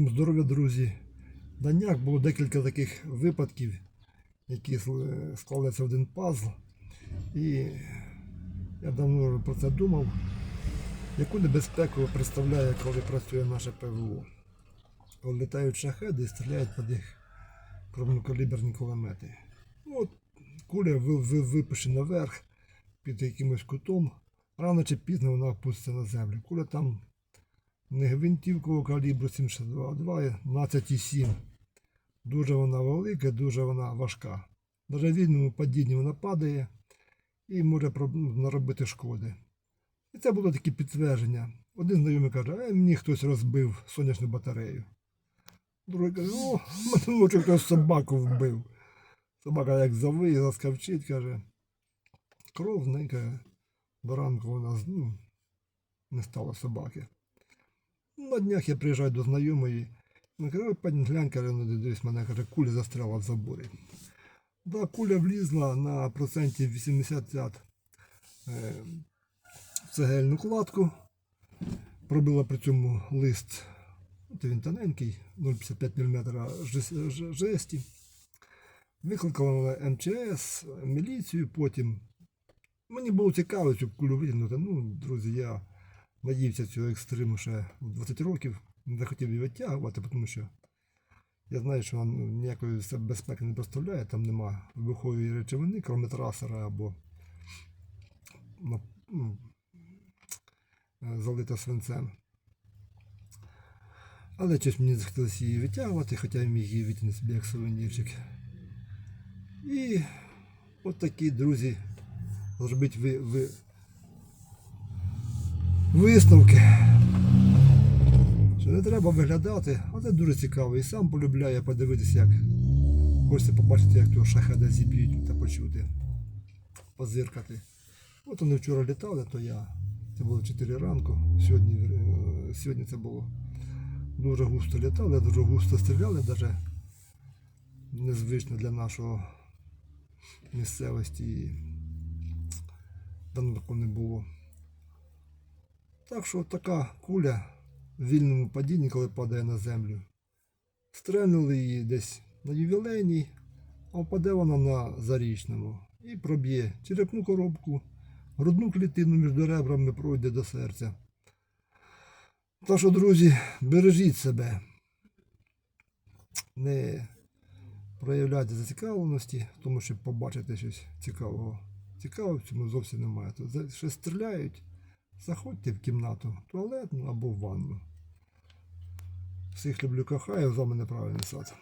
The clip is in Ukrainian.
Здоров'я, друзі. На днях було декілька таких випадків, які склалися в один пазл. І я давно про це думав, яку небезпеку представляє, коли працює наше ПВО. Коли літають шахеди і стріляють по них крупнокаліберні кулемети. Ну, от куля ви- ви- випише наверх під якимось кутом, рано чи пізно вона опуститься на землю. Куля там не гвинтівкового калібру 762, 12,7. Дуже вона велика, дуже вона важка. В вільному падінні вона падає і може наробити шкоди. І це було таке підтвердження. Один знайомий каже, а мені хтось розбив сонячну батарею. Другий каже, о, мене лучше хтось собаку вбив. Собака як завиє, заскавчить, каже. Кров в каже, до ранку вона ну, не стало собаки. На днях я приїжджаю до знайомої. Вона каже, ой, пані глянь, дивись, мене каже, куля застряла в заборі. Да, куля влізла на процентів 80 е, в цегельну кладку. Пробила при цьому лист, він тоненький, 0,55 мм жесті. Викликала вона МЧС, міліцію, потім. Мені було цікаво цю кулю витягнути. Ну, друзі, я наївся цього екстриму ще в 20 років, не захотів її витягувати, тому що я знаю, що вона ну, ніякої безпеки не представляє, там нема вибухової речовини, крім трасера або ну, е, залита свинцем. Але щось мені захотілося її витягувати, хоча я міг її витягнути собі як сувенірчик. І от такі, друзі, зробіть ви, ви, висновки. Що не треба виглядати, але дуже цікаво. І сам полюбляє подивитися, як хочеться побачити, як того шахеда зіб'ють та почути, позиркати. От вони вчора літали, то я. Це було 4 ранку. Сьогодні, е, сьогодні це було дуже густо літали, дуже густо стріляли, навіть незвично для нашого місцевості. Давно такого не було. Так що така куля в вільному падінні, коли падає на землю. Стрельнули її десь на ювілейній, а впаде вона на зарічному і проб'є черепну коробку, грудну клітину між ребрами пройде до серця. Так що, друзі, бережіть себе. Не проявляйте зацікавленості, тому щоб побачити щось цікавого. Цікавого в цьому зовсім немає. Тут щось стріляють, заходьте в кімнату, туалетну або в ванну. Всіх люблю кохаю, за мене правильний сад.